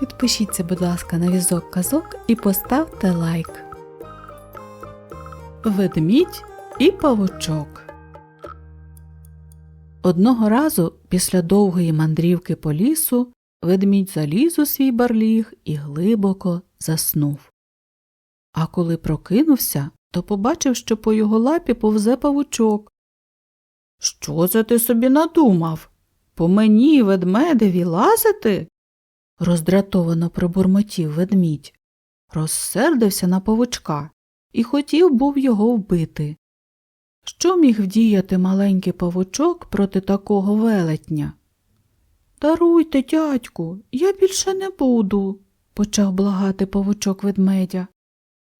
Підпишіться, будь ласка, на візок казок і поставте лайк. Ведмідь і павучок. Одного разу після довгої мандрівки по лісу ведмідь заліз у свій барліг і глибоко заснув. А коли прокинувся, то побачив, що по його лапі повзе павучок. Що це ти собі надумав? По мені, ведмедеві, лазити? Роздратовано пробурмотів ведмідь. Розсердився на павучка і хотів був його вбити. Що міг вдіяти маленький павучок проти такого велетня? Даруйте, дядьку, я більше не буду, почав благати павучок ведмедя.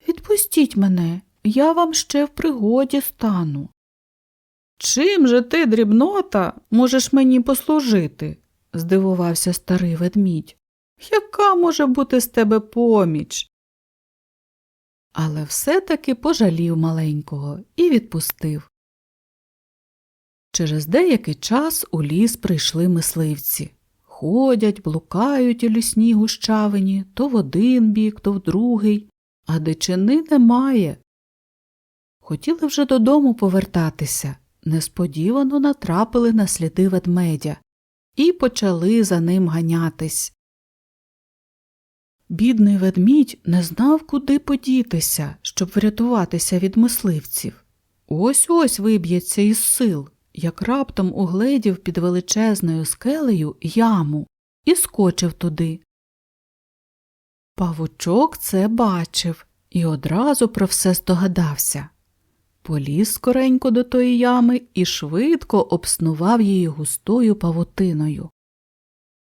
Відпустіть мене, я вам ще в пригоді стану. Чим же ти, дрібнота, можеш мені послужити? здивувався старий ведмідь. Яка може бути з тебе поміч? Але все-таки пожалів маленького і відпустив. Через деякий час у ліс прийшли мисливці. Ходять, блукають у лісній гущавині то в один бік, то в другий, а дичини немає. Хотіли вже додому повертатися, несподівано натрапили на сліди ведмедя і почали за ним ганятись. Бідний ведмідь не знав, куди подітися, щоб врятуватися від мисливців. Ось ось виб'ється із сил, як раптом угледів під величезною скелею яму і скочив туди. Павучок це бачив і одразу про все здогадався. Поліз скоренько до тої ями і швидко обснував її густою павутиною.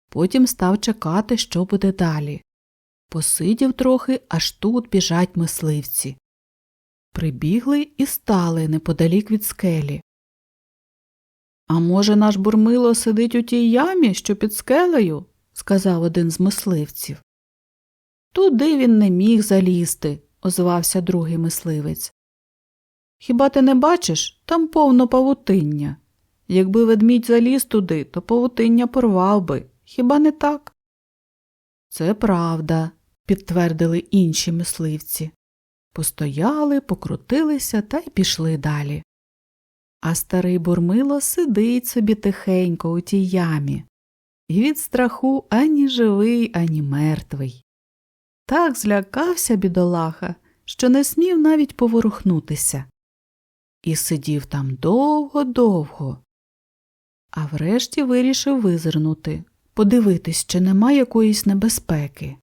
Потім став чекати, що буде далі. Посидів трохи, аж тут біжать мисливці. Прибігли і стали неподалік від скелі. А може, наш бурмило сидить у тій ямі, що під скелею? сказав один з мисливців. Туди він не міг залізти, озвався другий мисливець. Хіба ти не бачиш? Там повно павутиння. Якби ведмідь заліз туди, то павутиння порвав би. Хіба не так? Це правда, підтвердили інші мисливці. Постояли, покрутилися та й пішли далі. А старий бурмило сидить собі тихенько у тій ямі, і від страху ані живий, ані мертвий. Так злякався бідолаха, що не смів навіть поворухнутися. І сидів там довго-довго. А врешті вирішив визирнути, подивитись, чи нема якоїсь небезпеки.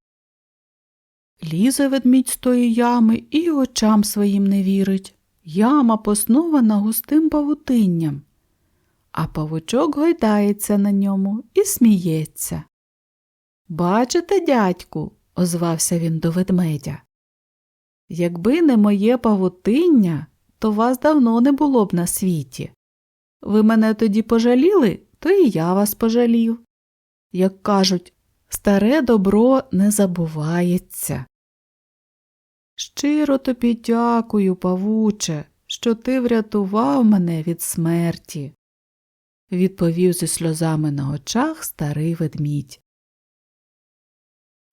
Лізе ведмідь з тої ями і очам своїм не вірить. Яма поснована густим павутинням, а павучок гойдається на ньому і сміється. Бачите, дядьку, озвався він до ведмедя. Якби не моє павутиння, то вас давно не було б на світі. Ви мене тоді пожаліли, то і я вас пожалів. Як кажуть, старе добро не забувається. Щиро тобі дякую, павуче, що ти врятував мене від смерті, відповів зі сльозами на очах старий ведмідь.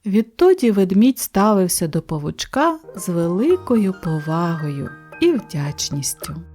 Відтоді ведмідь ставився до павучка з великою повагою і вдячністю.